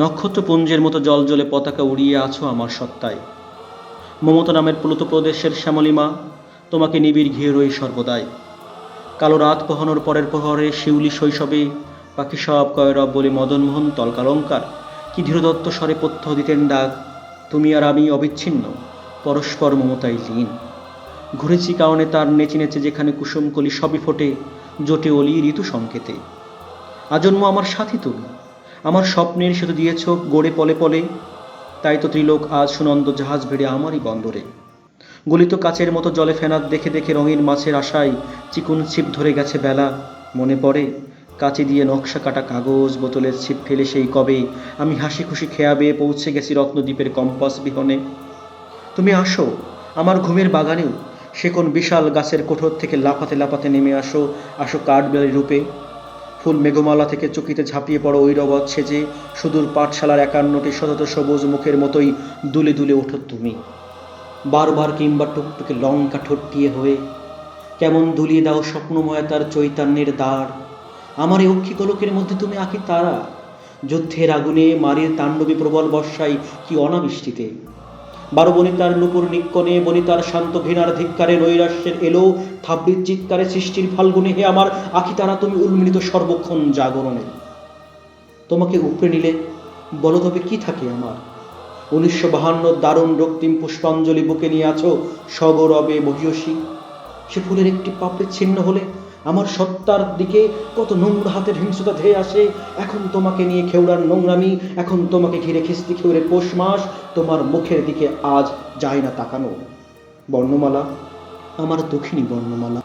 নক্ষত্রপুঞ্জের মতো জল জলে পতাকা উড়িয়ে আছো আমার সত্তায়। মমতা নামের প্লুত প্রদেশের শ্যামলিমা, তোমাকে নিবিড় ঘিরে রই সর্বদাই। কালো রাত পোহানোর পরের প্রহরে শিউলি শৈশবে পাখি সব কয়রব বলে মদনমোহন তলকালঙ্কার কি ধীরদত্ত স্বরে পথ্য দিতেন ডাক, তুমি আর আমি অবিচ্ছিন্ন, পরস্পর মমতায় লীন। ঘুরেছি কারণে তার নেচে নেচে যেখানে কুসুমকলি সবই ফোটে, জোটে অলি ঋতু সংকেতে। আজন্ম আমার সাথী তুমি আমার স্বপ্নের সেতু দিয়েছ গড়ে পলে পলে। তাই তো ত্রিলোক আজ সুনন্দ জাহাজ ভেড়ে আমারই বন্দরে। গলিত কাচের মতো জলে ফেনাত দেখে দেখে রঙিন মাছের আশায় চিকুন ছিপ ধরে গেছে বেলা। মনে পড়ে, কাচি দিয়ে নকশা কাটা কাগজ, বোতলের ছিপ ফেলে সেই কবে আমি হাসি খুশি খেয়া বেয়ে পৌঁছে গেছি রত্নদ্বীপের কম্পাস বিহনে। তুমি আসো, আমার ঘুমের বাগানেও। সে কোন বিশাল গাছের কোঠর থেকে লাফাতে লাফাতে নেমে আসো আসো কাঠবেলারি রূপে। ফুল মেঘমালা থেকে চকিতে ঝাঁপিয়ে পড়ো ওই রবৎ সেজে সুদূর পাঠশালার একান্নটি শতত সবুজ মুখের মতোই দুলে দুলে ওঠো তুমি। বারবার কিংবা টুকটুকে লঙ্কা ঠট্টিয়ে হয়ে, কেমন দুলিয়ে দাও স্বপ্নময় তার চৈতন্যের দ্বার। আমার এই অক্ষী গোলকের মধ্যে তুমি আঁকি তারা? যুদ্ধের আগুনে মারির তাণ্ডবী প্রবল বর্ষায় কি অনাবৃষ্টিতে? বারো বনিতার নুপুর নিক্কনে বনিতার শান্ত ঘৃণার ধিক্কারে নৈরাশ্যের এলো, থাবড়ির চিৎকারে সৃষ্টির ফাল্গুনে হে আমার আখি তারা তুমি উন্মিলিত সর্বক্ষণ জাগরণে। তোমাকে উপড়ে নিলে বলো তবে কি থাকে আমার? উনিশশো বাহান্ন দারুণ রক্তিম পুষ্পাঞ্জলি বুকে নিয়ে আছো, সগৌরবে বহিয়সী। সে ফুলের একটি পাপড়ি ছিন্ন হলে আমার সত্তার দিকে কত নোংরা হাতের হিংসতা ধেয়ে আসে। এখন তোমাকে নিয়ে খেউড়ার নোংরামি, এখন তোমাকে ঘিরে খিস্তি খেউড়ে পোষ মাস, তোমার মুখের দিকে আজ যায় না তাকানো। বর্ণমালা, আমার দক্ষিণী বর্ণমালা।